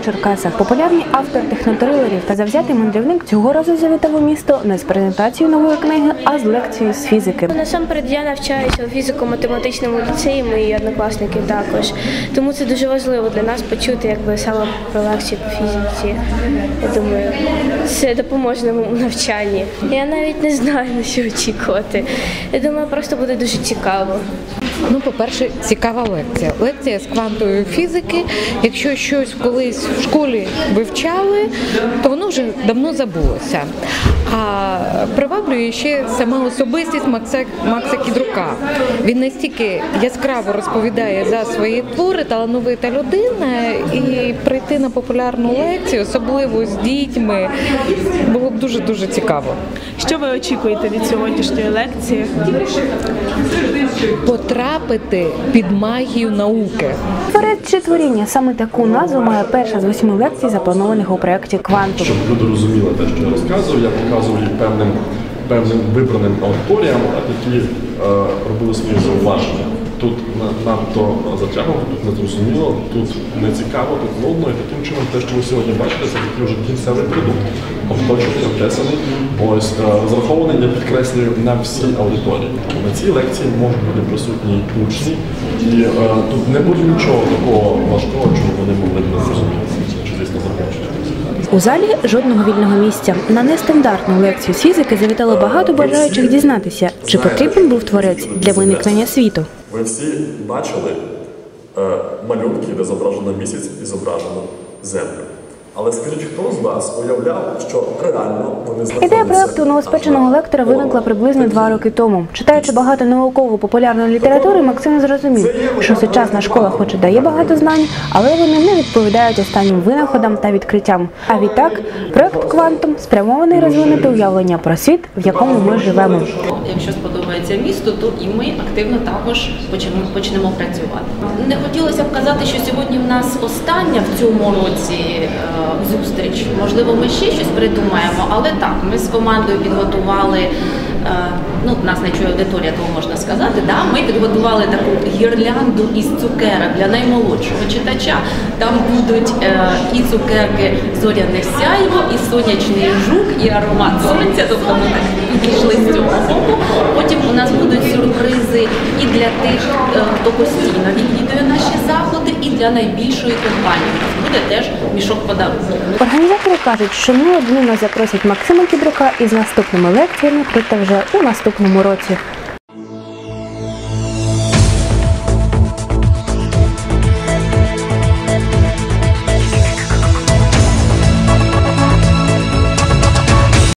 Черкасах. Популярний автор технотрилерів та завзятий мандрівник цього разу завітав у місто не з презентацією нової книги, а з лекцією з фізики. Насамперед я навчаюся у фізико-математичному ліцеї, мої однокласники також. Тому це дуже важливо для нас почути якби саме про лекцію по фізиці. Я думаю, це допоможе нам у навчанні. Я навіть не знаю на що очікувати. Я думаю, просто буде дуже цікаво. Ну, по-перше, цікава лекція. Лекція з квантової фізики. Якщо щось колись в школі вивчали, то воно вже давно забулося. А приваблює ще сама особистість Макса, Макса Кідрука. Він настільки яскраво розповідає за свої твори, талановита людина, і прийти на популярну лекцію, особливо з дітьми, було б дуже дуже цікаво. Що ви очікуєте від сьогоднішньої лекції? Потрапити під магію науки. Творець чи творіння саме таку назву має перша з восьми лекцій, запланованих у проєкті Квантум. щоб люди розуміли те, що я розказую, я показую їм певним певним вибраним аудиторіям, які е, робили свої зауваження. Тут надто затягнуто, тут не зрозуміло, тут не цікаво, тут нудно, і таким чином те, що ви сьогодні бачите, це такий вже кінцевий продукт, обточений, обтесаний, ось е, розрахований, я підкреслюю, на всі аудиторії. На цій лекції можуть бути присутні учні, і е, тут не буде нічого такого важкого, чого вони могли не зрозуміти, чи звісно захочуть. У залі жодного вільного місця. На нестандартну лекцію з фізики завітало багато бажаючих дізнатися, чи потрібен був творець для виникнення світу. Ви всі бачили е, малюнки, де зображено місяць і зображено землю. Але скажіть, хто з вас уявляв, що реально вони знаходяться... Ідея проекту новоспеченого лектора виникла приблизно два роки тому. Читаючи багато науково-популярної літератури, Максим зрозумів, що сучасна школа хоч і дає багато знань, але вони не відповідають останнім винаходам та відкриттям. А відтак, проект Квантум спрямований розвинути уявлення про світ, в якому ми живемо. Якщо сподобається місто, то і ми активно також почнемо, почнемо працювати. Не хотілося б казати, що сьогодні в нас остання в цьому році зустріч. Можливо, ми ще щось придумаємо, але так, ми з командою підготували. е, Ну, нас не чує аудиторія, тому можна сказати. Да? Ми підготували таку гірлянду із цукерок для наймолодшого читача. Там будуть е, і цукерки зоряне сяйво, і сонячний жук, і аромат сонця. Тобто ми так пішли з цього боку. Потім у нас будуть сюрпризи і для тих, е, хто постійно відвідує наші заходи, і для найбільшої компанії. Буде теж мішок подарунків. Організатори кажуть, що неодмінно запросять Максима Кідрука із наступними лекціями, проте вже у наступному році.